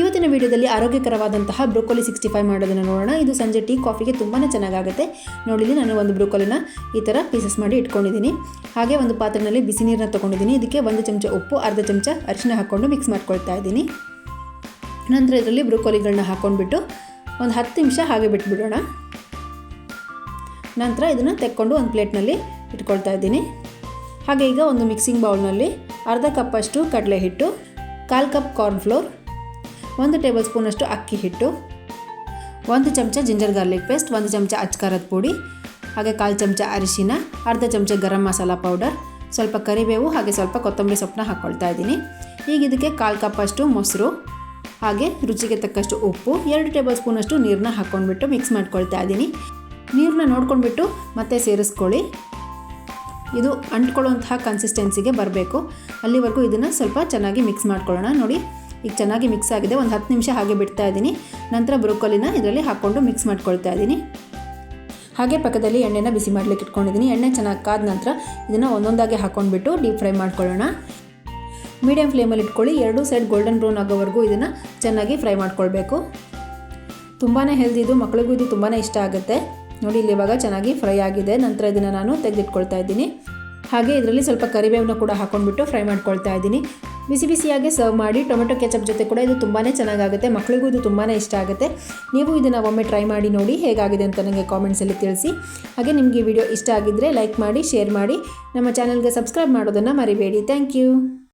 ಇವತ್ತಿನ ವಿಡಿಯೋದಲ್ಲಿ ಆರೋಗ್ಯಕರವಾದಂತಹ broccoli sixty five ಮಾಡೋದನ್ನು ನೋಡೋಣ. ಇದು ಸಂಜೆ ಟೀ, ಕಾಫಿಗೆ ತುಂಬಾ ಚೆನ್ನಾಗಾಗುತ್ತೆ. ನೋಡಿಲಿ ನಾನು ಒಂದು ಬ್ರೋಕೊಲಿನ ಈ ಥರ ಪೀಸಸ್ ಮಾಡಿ ಇಟ್ಕೊಂಡಿದ್ದೀನಿ. ಹಾಗೆ ಒಂದು ಪಾತ್ರೆಯಲ್ಲಿ ಬಿಸಿ ನೀರನ್ನ ತೊಗೊಂಡಿದ್ದೀನಿ. ಇದಕ್ಕೆ ಒಂದು ಚಮಚ ಉಪ್ಪು, ಅರ್ಧ ಚಮಚ ಅರಿಶಿನ ಹಾಕ್ಕೊಂಡು ಮಿಕ್ಸ್ ಮಾಡ್ಕೊಳ್ತಾ ಇದ್ದೀನಿ. ನಂತರ ಇದರಲ್ಲಿ ಬ್ರೋಕೊಲಿಗಳನ್ನ ಹಾಕ್ಕೊಂಡ್ಬಿಟ್ಟು ಒಂದು ಹತ್ತು ನಿಮಿಷ ಹಾಗೆ ಬಿಟ್ಬಿಡೋಣ. ನಂತರ ಇದನ್ನು ತೆಕ್ಕೊಂಡು ಒಂದು ಪ್ಲೇಟ್ನಲ್ಲಿ ಇಟ್ಕೊಳ್ತಾ ಇದ್ದೀನಿ. ಹಾಗೆ ಈಗ ಒಂದು ಮಿಕ್ಸಿಂಗ್ ಬೌಲ್ನಲ್ಲಿ ಅರ್ಧ ಕಪ್ಪಷ್ಟು ಕಡಲೆ ಹಿಟ್ಟು, ಕಾಲು ಕಪ್ ಕಾರ್ನ್ಫ್ಲೋರ್ ಒಂದು ಟೇಬಲ್ ಸ್ಪೂನಷ್ಟು ಅಕ್ಕಿ ಹಿಟ್ಟು, ಒಂದು ಚಮಚ ಜಿಂಜರ್ ಗಾರ್ಲಿಕ್ ಪೇಸ್ಟ್, ಒಂದು ಚಮಚ ಅಚ್ಕಾರದ ಪುಡಿ, ಹಾಗೆ ಕಾಲು ಚಮಚ ಅರಿಶಿನ, ಅರ್ಧ ಚಮಚ ಗರಂ ಮಸಾಲ ಪೌಡರ್, ಸ್ವಲ್ಪ ಕರಿಬೇವು ಹಾಗೆ ಸ್ವಲ್ಪ ಕೊತ್ತಂಬರಿ ಸೊಪ್ಪನ್ನ ಹಾಕ್ಕೊಳ್ತಾ ಇದ್ದೀನಿ. ಈಗ ಇದಕ್ಕೆ ಕಾಲು ಕಪ್ಪಷ್ಟು ಮೊಸರು, ಹಾಗೆ ರುಚಿಗೆ ತಕ್ಕಷ್ಟು ಉಪ್ಪು, ಎರಡು ಟೇಬಲ್ ಸ್ಪೂನಷ್ಟು ನೀರನ್ನ ಹಾಕ್ಕೊಂಡ್ಬಿಟ್ಟು ಮಿಕ್ಸ್ ಮಾಡ್ಕೊಳ್ತಾ ಇದ್ದೀನಿ. ನೀರನ್ನ ನೋಡ್ಕೊಂಡ್ಬಿಟ್ಟು ಮತ್ತೆ ಸೇರಿಸ್ಕೊಳ್ಳಿ. ಇದು ಅಂಟ್ಕೊಳ್ಳುವಂತಹ ಕನ್ಸಿಸ್ಟೆನ್ಸಿಗೆ ಬರಬೇಕು. ಅಲ್ಲಿವರೆಗೂ ಇದನ್ನು ಸ್ವಲ್ಪ ಚೆನ್ನಾಗಿ ಮಿಕ್ಸ್ ಮಾಡ್ಕೊಳ್ಳೋಣ. ನೋಡಿ ಈಗ ಚೆನ್ನಾಗಿ ಮಿಕ್ಸ್ ಆಗಿದೆ. ಒಂದು ಹತ್ತು ನಿಮಿಷ ಹಾಗೆ ಬಿಡ್ತಾ ಇದ್ದೀನಿ. ನಂತರ ಬ್ರೊಕೊಲಿನ ಇದರಲ್ಲಿ ಹಾಕ್ಕೊಂಡು ಮಿಕ್ಸ್ ಮಾಡ್ಕೊಳ್ತಾ ಇದ್ದೀನಿ. ಹಾಗೆ ಪಕ್ಕದಲ್ಲಿ ಎಣ್ಣೆನ ಬಿಸಿ ಮಾಡಲಿಕ್ಕೆ ಇಟ್ಕೊಂಡಿದ್ದೀನಿ. ಎಣ್ಣೆ ಚೆನ್ನಾಗಿ ಕಾದ ನಂತರ ಇದನ್ನು ಒಂದೊಂದಾಗಿ ಹಾಕ್ಕೊಂಡ್ಬಿಟ್ಟು ಡೀಪ್ ಫ್ರೈ ಮಾಡ್ಕೊಳ್ಳೋಣ. ಮೀಡಿಯಂ ಫ್ಲೇಮಲ್ಲಿ ಇಟ್ಕೊಳ್ಳಿ. ಎರಡೂ ಸೈಡ್ ಗೋಲ್ಡನ್ ಬ್ರೌನ್ ಆಗೋವರೆಗೂ ಇದನ್ನು ಚೆನ್ನಾಗಿ ಫ್ರೈ ಮಾಡ್ಕೊಳ್ಬೇಕು. ತುಂಬಾ ಹೆಲ್ದಿ ಇದು. ಮಕ್ಕಳಿಗೂ ಇದು ತುಂಬಾ ಇಷ್ಟ ಆಗುತ್ತೆ. ನೋಡಿ ಇಲ್ಲಿ ಇವಾಗ ಚೆನ್ನಾಗಿ ಫ್ರೈ ಆಗಿದೆ. ನಂತರ ಇದನ್ನು ನಾನು ತೆಗೆದಿಟ್ಕೊಳ್ತಾ ಇದ್ದೀನಿ. ಹಾಗೆ ಇದರಲ್ಲಿ ಸ್ವಲ್ಪ ಕರಿಬೇವನ್ನ ಕೂಡ ಹಾಕೊಂಡ್ಬಿಟ್ಟು ಫ್ರೈ ಮಾಡ್ಕೊಳ್ತಾ ಇದ್ದೀನಿ. ಬಿಸಿ ಬಿಸಿಯಾಗಿ ಸರ್ವ್ ಮಾಡಿ ಟೊಮೆಟೊ ಕೆಚಪ್ ಜೊತೆ ಕೂಡ ಇದು ತುಂಬಾ ಚೆನ್ನಾಗಾಗುತ್ತೆ. ಮಕ್ಕಳಿಗೂ ಇದು ತುಂಬಾ ಇಷ್ಟ ಆಗುತ್ತೆ. ನೀವು ಇದನ್ನು ಒಮ್ಮೆ ಟ್ರೈ ಮಾಡಿ ನೋಡಿ ಹೇಗಾಗಿದೆ ಅಂತ ನನಗೆ ಕಾಮೆಂಟ್ಸಲ್ಲಿ ತಿಳಿಸಿ. ಹಾಗೆ ನಿಮಗೆ ವಿಡಿಯೋ ಇಷ್ಟ ಆಗಿದ್ದರೆ ಲೈಕ್ ಮಾಡಿ ಶೇರ್ ಮಾಡಿ. ನಮ್ಮ ಚಾನಲ್ಗೆ ಸಬ್ಸ್ಕ್ರೈಬ್ ಮಾಡೋದನ್ನು ಮರಿಬೇಡಿ. Thank you